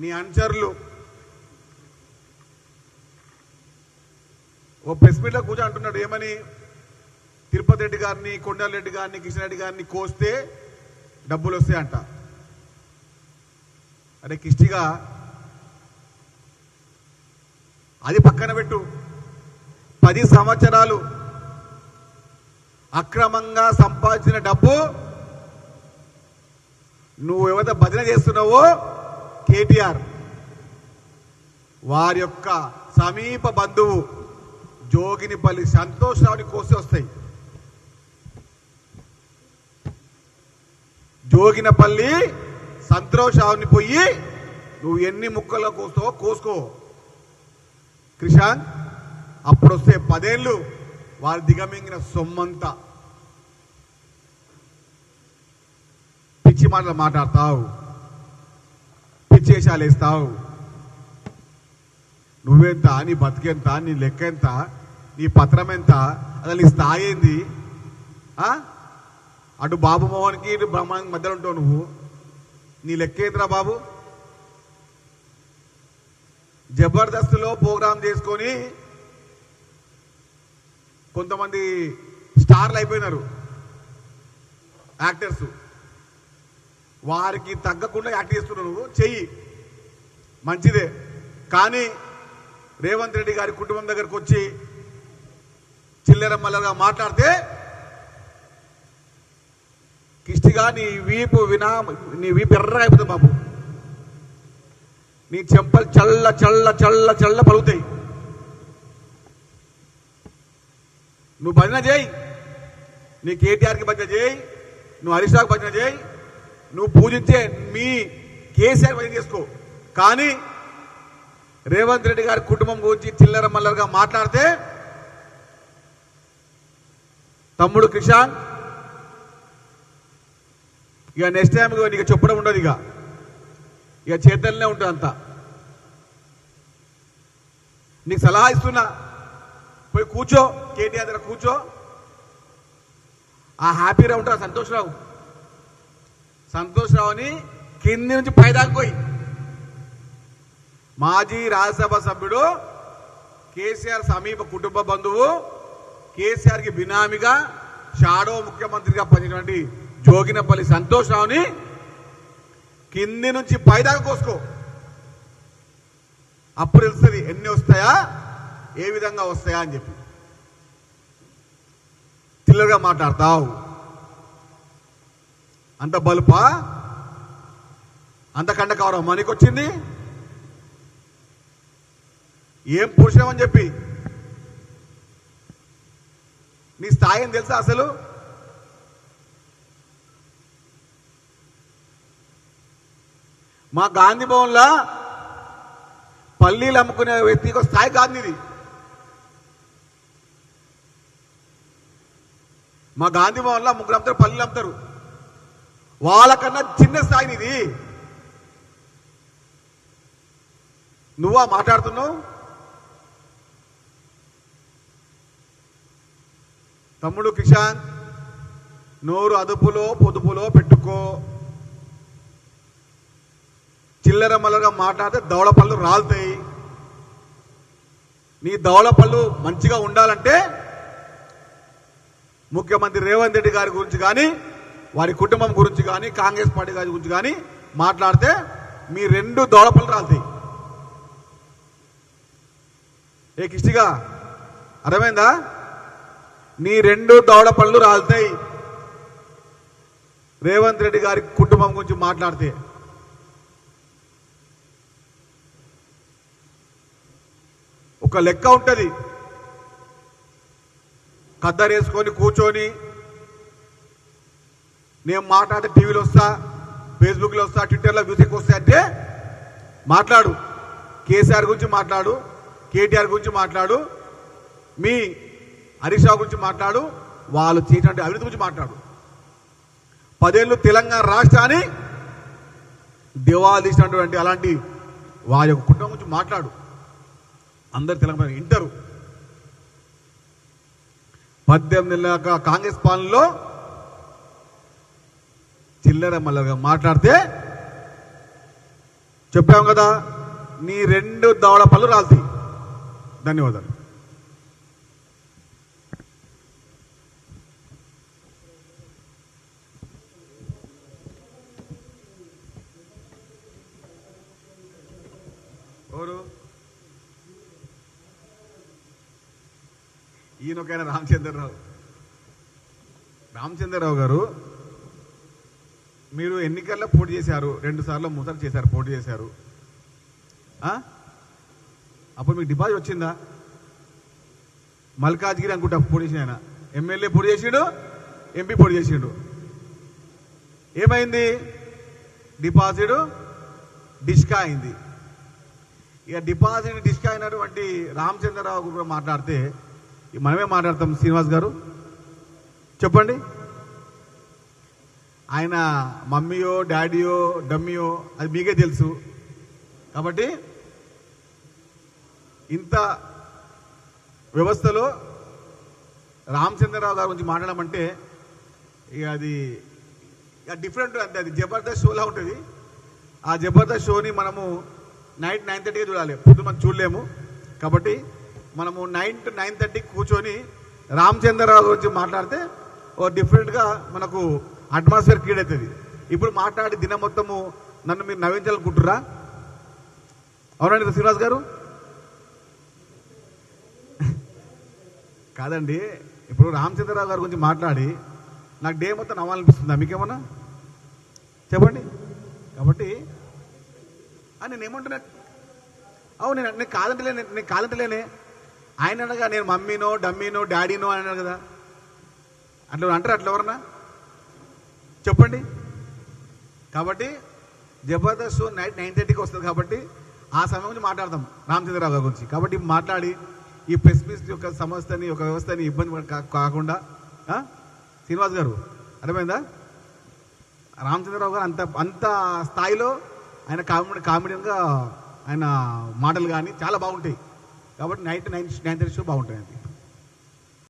నీ అనుచరులు. ఓ ప్రెస్ మీట్లో కూర్చో అంటున్నాడు ఏమని? తిరుపతి రెడ్డి గారిని కొండారెడ్డి గారిని కిషన్ రెడ్డి గారిని కోస్తే డబ్బులు వస్తాయంట. అరే కిష్టిగా అది పక్కన పెట్టు. పది సంవత్సరాలు అక్రమంగా సంపాదించిన డబ్బు నువ్వు ఎవరైతే భజన చేస్తున్నావో కేటీఆర్ వారి యొక్క సమీప బంధువు జోగినిపల్లి సంతోష్ రావుని కోసి వస్తాయి. జోగినపల్లి సంతోష్ రావుని పోయి నువ్వు ఎన్ని ముక్కల్లో కోస్తావో కోసుకో. క్రిషాంత్ అప్పుడు వస్తే పదేళ్ళు వారు దిగమింగిన సొమ్మంతా. పిచ్చి మాటలు మాట్లాడతావు. పిచ్చేషాలు వేస్తావు. నువ్వెంత నీ బతికెంత నీ లెక్క ఎంత నీ పత్రం ఎంత అసలు నీ స్థాయి ఏంది? ఆ? అటు బాబు మోహన్కి ఇటు బ్రహ్మానికి మధ్యలో ఉంటావు నువ్వు. నీ లెక్క ఏందిరా బాబు? జబర్దస్త్లో ప్రోగ్రాం చేసుకొని కొంతమంది స్టార్లు అయిపోయినారు. యాక్టర్స్. వారికి తగ్గకుండా యాక్ట్ చేస్తున్నావు నువ్వు చెయ్యి. మంచిదే. కానీ రేవంత్ రెడ్డి గారి కుటుంబం దగ్గరకు వచ్చి చిల్లర మల్లరగా మాట్లాడితే కిష్టిగా నీ వీపు వినా నీ వీపు ఎర్రగా అయిపోతుంది బాబు. నీ చెంపలు చల్ల చల్ల చల్ల చల్ల పలుగుతాయి నువ్వు భజన చేయి. నీ కేటీఆర్కి భజన చేయి. నువ్వు హరీష్ రావుకి భజన చేయి. నువ్వు పూజించే మీ కేసీఆర్ భజన చేసుకో. కానీ రేవంత్ రెడ్డి గారి కుటుంబం గురించి చిల్లర మల్లరగా మాట్లాడితే తమ్ముడు కిషాన్ ఇక నెక్స్ట్ టైం నీకు చెప్పడం ఉండదు ఇక. ఇక చేతల్లోనే ఉంటుంది అంతా. నీకు సలహా ఇస్తున్నా పోయి కూర్చో కేటీఆర్ దగ్గర కూర్చో. ఆ హ్యాపీగా ఉంటారు సంతోషరావు. సంతోషరావుని కింది నుంచి పైదాకా పోయి. మాజీ రాజ్యసభ సభ్యుడు కేసీఆర్ సమీప కుటుంబ బంధువు కేసీఆర్కి బినామీగా షాడో ముఖ్యమంత్రిగా పనిచేటువంటి జోగినపల్లి సంతోష్ రావుని కింది నుంచి పైదాకా కోసుకో. అప్పుడు తెలుస్తుంది ఎన్ని వస్తాయా ఏ విధంగా వస్తాయా అని చెప్పి. చిల్లరగా మాట్లాడతావు. అంత బలుపా? అంత కండ కవరం మనకొచ్చింది? ఏం పురుషమని చెప్పి? నీ స్థాయి అని తెలుసా అసలు? మా గాంధీ భవన్లో పల్లీలు అమ్ముకునే వ్యక్తికి ఒక స్థాయి గాంధీది మా గాంధీ భవన్లో ముగ్గురు అమ్ముతారు పల్లీలు అమ్ముతారు. వాళ్ళకన్నా చిన్న స్థాయి ఇది నువ్వా మాట్లాడుతున్నావు? తమ్ముడు కిషాన్ నోరు అదుపులో పొదుపులో పెట్టుకో. చిల్లర మల్లరగా మాట్లాడితే దవడపళ్ళు రాలుతాయి. నీ దవడ పళ్ళు మంచిగా ఉండాలంటే ముఖ్యమంత్రి రేవంత్ రెడ్డి గారి గురించి కానీ వారి కుటుంబం గురించి కానీ కాంగ్రెస్ పార్టీ గారి గురించి కానీ మాట్లాడితే మీ రెండు దోడపలు పళ్ళు రాలుతాయి. ఏ కిష్టిగా అర్థమైందా? నీ రెండు దవడ పళ్ళు రాలుతాయి. రేవంత్ రెడ్డి గారి కుటుంబం గురించి మాట్లాడితే. ఒక లెక్క ఉంటుంది. కద్దరేసుకొని కూర్చొని నేను మాట్లాడితే టీవీలో వస్తా ఫేస్బుక్లో వస్తా ట్విట్టర్లో మ్యూజిక్ వస్తా అంటే మాట్లాడు. కేసీఆర్ గురించి మాట్లాడు కేటీఆర్ గురించి మాట్లాడు మీ హరీష్ గురించి మాట్లాడు వాళ్ళు చేసినటువంటి అభివృద్ధి గురించి మాట్లాడు. పదేళ్ళు తెలంగాణ రాష్ట్రాన్ని దివాళా తీసినటువంటి అలాంటి వారి యొక్క కుటుంబం గురించి మాట్లాడు. అందరు తెలంగాణ వింటారు. పద్దెనిమిది నెలల కాంగ్రెస్ పాలనలో చిల్లర మల్లగా మాట్లాడితే చెప్పాం కదా నీ రెండు దవడ పళ్ళు రాల్తాయి ధన్యవాదాలు. ఎవరు? ఈయనొకైనా రామచంద్రరావు. రామచంద్రరావు గారు మీరు ఎన్నికల్లో పోటీ చేశారు రెండు సార్లు మూసార్లు చేశారు పోటీ చేశారు. అప్పుడు మీకు డిపాజిట్ వచ్చిందా? మల్కాజ్గిరి అనుకుంటా పోటీ చేసిన ఆయన. ఎమ్మెల్యే పోటీ చేసిండు ఎంపీ పోటీ చేసిండు. ఏమైంది? డిపాజిట్ డిస్కా అయింది. ఇక డిపాజిట్ డిస్కా అయినటువంటి రామచంద్రరావు కూడా మాట్లాడితే ఇక మనమే మాట్లాడతాం శ్రీనివాస్ గారు. చెప్పండి. ఆయన మమ్మీయో డాడీయో డమ్మీయో అది మీకే తెలుసు. కాబట్టి ఇంత వ్యవస్థలో రామచంద్రరావు గారి గురించి మాట్లాడమంటే ఇక అది ఇక డిఫరెంట్ అంటే అది జబర్దస్త్ షోలా ఉంటుంది. ఆ జబర్దస్త్ షోని మనము నైట్ నైన్ థర్టీకి చూడాలి. పొద్దు మనం చూడలేము. కాబట్టి మనము నైన్ టు నైన్ థర్టీకి కూర్చొని రామచంద్రరావు గురించి మాట్లాడితే ఓ డిఫరెంట్గా మనకు అట్మాస్ఫియర్ క్రియేట్ అవుతుంది ఇప్పుడు మాట్లాడి దినం మొత్తము నన్ను మీరు నవ్వించాలనుకుంటురా అవునండి శ్రీనివాస్ గారు? కాదండి ఇప్పుడు రామచంద్రరావు గారి గురించి మాట్లాడి నాకు డే మొత్తం నవ్వాలనిపిస్తుందా? మీకేమన్నా? చెప్పండి. కాబట్టి నేను ఏమంటున్నా అవును నేను నేను కాదంటలేనే నేను కాదంటలేనే. ఆయన అనగా నేను మమ్మీనో డమ్మీనో డాడీనో అని అన్నాడు కదా. అట్లా అంటారు అట్లా ఎవరన్నా? చెప్పండి. కాబట్టి జబర్దస్త్ షో నైట్ నైన్ థర్టీకి వస్తుంది కాబట్టి ఆ సమయం గురించి మాట్లాడతాం రామచంద్రరావు గారి గురించి. కాబట్టి మాట్లాడి ఈ ప్రెస్ మీట్ యొక్క సంస్థని ఒక వ్యవస్థని ఇబ్బంది కాకుండా శ్రీనివాస్ గారు అర్థమైందా? రామచంద్రరావు గారు అంత అంత స్థాయిలో ఆయన కామెడీ కామెడియన్గా ఆయన మాటలు కానీ చాలా బాగుంటాయి. కాబట్టి night nine nine thirty show బాగుంటాయి